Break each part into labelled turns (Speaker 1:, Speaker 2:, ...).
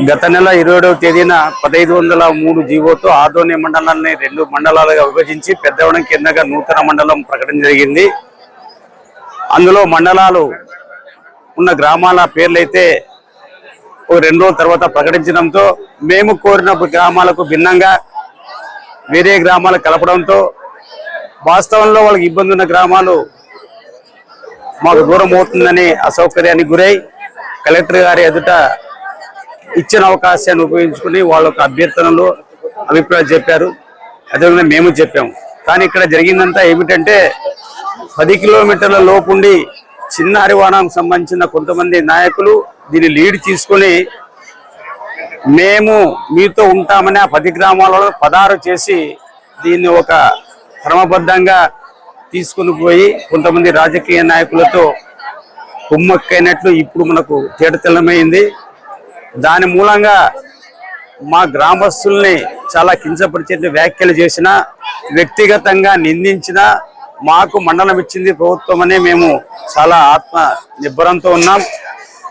Speaker 1: గత నెల ఇరవై తేదీన పదహైదు వందల మూడు జీవోతో ఆదోని మండలాన్ని రెండు మండలాలుగా విభజించి పెద్దవడం కిందగా నూతన మండలం ప్రకటన జరిగింది. అందులో మండలాలు ఉన్న గ్రామాల పేర్లైతే ఒక రెండు రోజుల తర్వాత ప్రకటించడంతో మేము కోరిన గ్రామాలకు భిన్నంగా వేరే గ్రామాలు కలపడంతో వాస్తవంలో వాళ్ళకి ఇబ్బంది ఉన్న గ్రామాలు మాకు దూరం అవుతుందని అసౌకర్యానికి గురై కలెక్టర్ గారి ఎదుట ఇచ్చిన అవకాశాన్ని ఉపయోగించుకుని వాళ్ళ యొక్క అభ్యర్థనలు అభిప్రాయాలు చెప్పారు. అదేవిధంగా మేము చెప్పాము. కానీ ఇక్కడ జరిగిందంతా ఏమిటంటే పది కిలోమీటర్ల లోపుండి చిన్న హరివాణానికి సంబంధించిన కొంతమంది నాయకులు దీన్ని లీడ్ తీసుకొని మేము మీతో ఉంటామని ఆ పది గ్రామాలలో పదారు చేసి దీన్ని ఒక క్రమబద్ధంగా తీసుకుని పోయి కొంతమంది రాజకీయ నాయకులతో కుమ్మక్కైనట్లు ఇప్పుడు మనకు తేటతెల్లమైంది. దాని మూలంగా మా గ్రామస్తుల్ని చాలా కించపరిచేట్టు వ్యాఖ్యలు చేసిన వ్యక్తిగతంగా నిందించిన మాకు మండలం ఇచ్చింది ప్రభుత్వం అనే మేము చాలా ఆత్మ నిబ్బరంతో ఉన్నాం.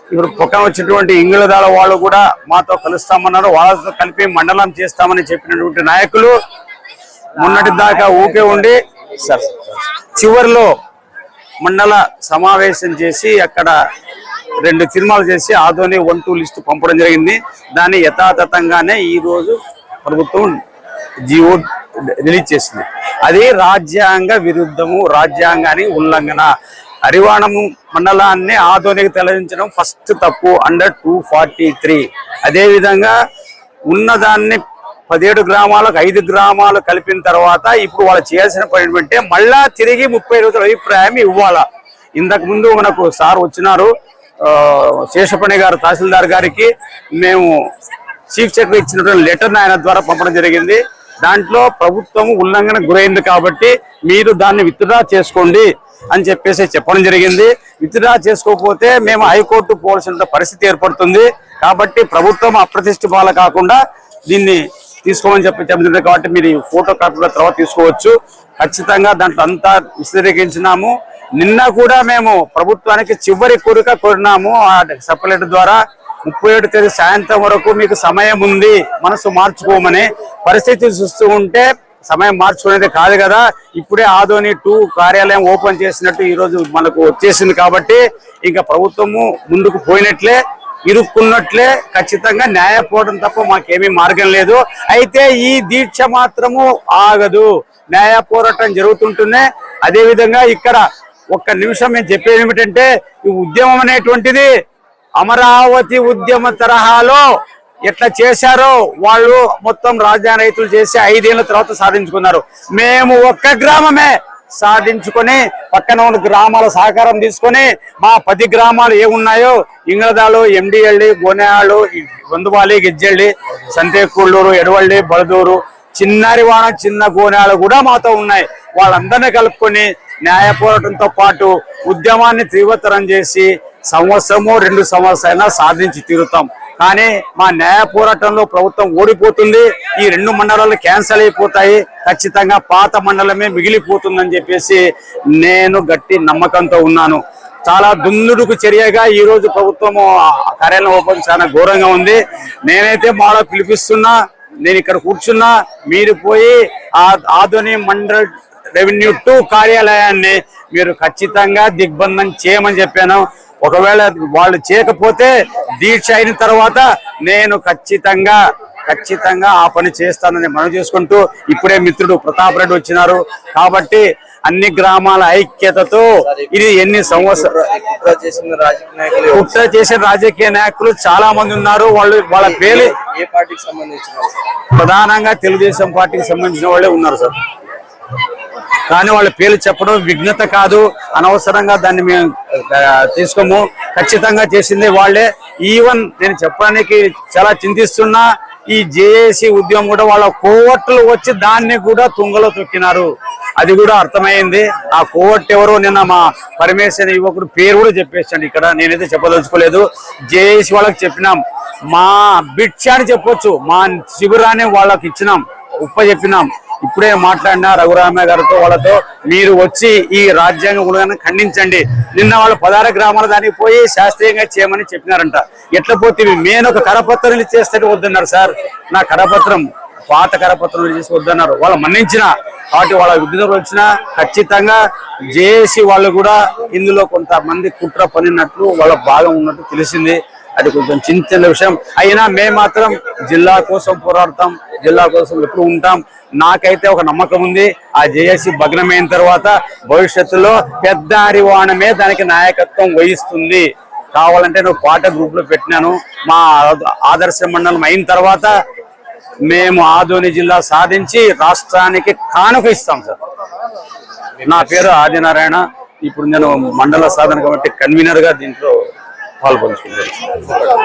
Speaker 1: ఇప్పుడు పక్కన వచ్చినటువంటి ఇంగుళదాల వాళ్ళు కూడా మాతో కలుస్తామన్నారు. వాళ్ళతో కలిపి మండలం చేస్తామని చెప్పినటువంటి నాయకులు మొన్నటి దాకా ఊకే ఉండి సార్ చివరిలో మండల సమావేశం చేసి అక్కడ రెండు సినిమాలు చేసి ఆదోని వన్ టూ లిస్ట్ పంపడం జరిగింది. దాన్ని యథాతథంగానే ఈరోజు ప్రభుత్వం జీవో రిలీజ్ చేసింది. అది రాజ్యాంగ విరుద్ధము రాజ్యాంగాన్ని ఉల్లంఘన. హరివాణము మండలాన్ని ఆదోనికి తరలించడం ఫస్ట్ తప్పు అండర్ టూ ఫార్టీ త్రీ. అదేవిధంగా ఉన్నదాన్ని పదిహేడు గ్రామాలకు ఐదు గ్రామాలు కలిపిన తర్వాత ఇప్పుడు వాళ్ళు చేయాల్సిన పని ఏంటంటే మళ్ళా తిరిగి ముప్పై రోజుల అభిప్రాయం ఇవ్వాలా. ఇంతకు ముందు మనకు సార్ వచ్చినారు శేషపణి గారు తహసీల్దార్ గారికి మేము చీఫ్ సెక్రటరీ ఇచ్చినటువంటి లెటర్ ఆయన ద్వారా పంపడం జరిగింది. దాంట్లో ప్రభుత్వం ఉల్లంఘన గురైంది కాబట్టి మీరు దాన్ని విత్డ్రా చేసుకోండి అని చెప్పేసి చెప్పడం జరిగింది. విత్డ్రా చేసుకోకపోతే మేము హైకోర్టు పోవాల్సిన పరిస్థితి ఏర్పడుతుంది. కాబట్టి ప్రభుత్వం అప్రతిష్ఠ బాల కాకుండా దీన్ని తీసుకోమని చెప్పి చెప్తుంది కాబట్టి మీరు ఈ ఫోటో కాపీల తర్వాత తీసుకోవచ్చు. ఖచ్చితంగా దాంట్లో అంతా విశదీకరించినాము నిన్న కూడా మేము ప్రభుత్వానికి చివరి కోరిక కోరినాము. ఆ సపరేట్ ద్వారా ముప్పై ఏడు తేదీ సాయంత్రం వరకు మీకు సమయం ఉంది మనసు మార్చుకోమని. పరిస్థితి చూస్తూ ఉంటే సమయం మార్చుకునేది కాదు కదా. ఇప్పుడే ఆదోని టూ కార్యాలయం ఓపెన్ చేసినట్టు ఈరోజు మనకు వచ్చేసింది కాబట్టి ఇంకా ప్రభుత్వము ముందుకు పోయినట్లే ఇరుక్కున్నట్లే. ఖచ్చితంగా న్యాయపోవడం తప్ప మాకేమీ మార్గం లేదు. అయితే ఈ దీక్ష మాత్రము ఆగదు. న్యాయ పోరాటం జరుగుతుంటున్నే అదేవిధంగా ఇక్కడ ఒక్క నిమిషం మేము చెప్పేది ఏమిటంటే ఈ ఉద్యమం అనేటువంటిది అమరావతి ఉద్యమ తరహాలో ఎట్లా చేశారో వాళ్ళు మొత్తం రాజధాని రైతులు చేసి ఐదేళ్ళ తర్వాత సాధించుకున్నారు. మేము ఒక్క గ్రామమే సాధించుకొని పక్కన ఉన్న గ్రామాల సహకారం తీసుకొని మా పది గ్రామాలు ఏమున్నాయో ఇంగళదాలు ఎండిఎల్డి గోనేళ్ళు గొందువాలి గిజ్జెళ్ళి సంతేకూళ్ళూరు ఎడవల్లి బలదూరు చిన్నారివాణ చిన్న గోనాలు కూడా మాతో ఉన్నాయి. వాళ్ళందరినీ కలుపుకొని న్యాయ పోరాటంతో పాటు ఉద్యమాన్ని తీవ్రతరం చేసి సంవత్సరము రెండు సంవత్సరాలైనా సాధించి తీరుతాం. కానీ మా న్యాయ పోరాటంలో ప్రభుత్వం ఓడిపోతుంది. ఈ రెండు మండలాలు క్యాన్సల్ అయిపోతాయి. ఖచ్చితంగా పాత మండలమే మిగిలిపోతుందని చెప్పేసి నేను గట్టి నమ్మకంతో ఉన్నాను. చాలా దుందుడుకు చర్యగా ఈ రోజు ప్రభుత్వం కార్యాలయం ఓపెన్ చాలా ఘోరంగా ఉంది. నేనైతే మాలో పిలిపిస్తున్నా నేను ఇక్కడ కూర్చున్నా మీరు పోయి ఆ ఆధుని మండల్ రెవెన్యూ టూ కార్యాలయాన్ని మీరు ఖచ్చితంగా దిగ్బంధం చేయమని చెప్పాను. ఒకవేళ వాళ్ళు చేయకపోతే దీక్ష అయిన తర్వాత నేను ఖచ్చితంగా ఖచ్చితంగా ఆ పని చేస్తానని మనం చేసుకుంటూ ఇప్పుడే మిత్రుడు ప్రతాప్ రెడ్డి వచ్చినారు. కాబట్టి అన్ని గ్రామాల ఐక్యతతో ఇది ఎన్ని సంవత్సరాలు
Speaker 2: కుట్ర చేసిన రాజకీయ నాయకులు
Speaker 1: చాలా మంది ఉన్నారు. వాళ్ళు వాళ్ళ పేరు
Speaker 2: ఏ పార్టీకి సంబంధించిన?
Speaker 1: ప్రధానంగా తెలుగుదేశం పార్టీకి సంబంధించిన వాళ్ళే ఉన్నారు సార్. కానీ వాళ్ళ పేర్లు చెప్పడం విఘ్నత కాదు. అనవసరంగా దాన్ని మేము తీసుకోము. ఖచ్చితంగా చేసింది వాళ్ళే. ఈవెన్ నేను చెప్పడానికి చాలా చింతిస్తున్నా ఈ జేఏసీ ఉద్యమం కూడా వాళ్ళ కోవట్లు వచ్చి దాన్ని కూడా తుంగలో తొక్కినారు. అది కూడా అర్థమైంది. ఆ కోవట్ ఎవరో నిన్న మా పరమేశ్వర యువకుడు పేరు కూడా చెప్పేసాను ఇక్కడ. నేనైతే చెప్పదలుచుకోలేదు. జేఏసీ వాళ్ళకి చెప్పినాం. మా బిడ్చ అని చెప్పొచ్చు. మా శిబిరాన్ని వాళ్ళకి ఇచ్చినాం. ఉప్ప చెప్పినాం. ఇప్పుడే మాట్లాడిన రఘురామయ్య గారితో వాళ్ళతో మీరు వచ్చి ఈ రాజ్యాంగ ఉల్లంఘన ఖండించండి. నిన్న వాళ్ళు పదార గ్రామాల దానికి పోయి శాస్త్రీయంగా చేయమని చెప్పినారంట. ఎట్లా పోతే నేను ఒక కరపత్రం చేస్తే వద్దన్నారు సార్. నా కరపత్రం పాత కరపత్రం చేసి వద్దన్నారు. వాళ్ళు మన్నించిన కాబట్టి వాళ్ళ విడుదల వచ్చిన ఖచ్చితంగా జేఏసీ వాళ్ళు కూడా ఇందులో కొంతమంది కుట్ర పనినట్లు వాళ్ళ భాగం ఉన్నట్టు తెలిసింది. అది కొంచెం చిన్న చిన్న విషయం. అయినా మేము మాత్రం జిల్లా కోసం పోరాడతాం జిల్లా కోసం ఎప్పుడు ఉంటాం. నాకైతే ఒక నమ్మకం ఉంది. ఆ జేఏసీ భగ్నమైన తర్వాత భవిష్యత్తులో పెద్ద హరివాణమే దానికి నాయకత్వం వహిస్తుంది. కావాలంటే నువ్వు పాట గ్రూప్లో పెట్టినాను. మా ఆదర్శ మండలం అయిన తర్వాత మేము ఆదోని జిల్లా సాధించి రాష్ట్రానికి కానుక ఇస్తాం సార్. నా పేరు ఆదినారాయణ. ఇప్పుడు నేను మండల సాధన కమిటీ కన్వీనర్గా దీంట్లో salvo.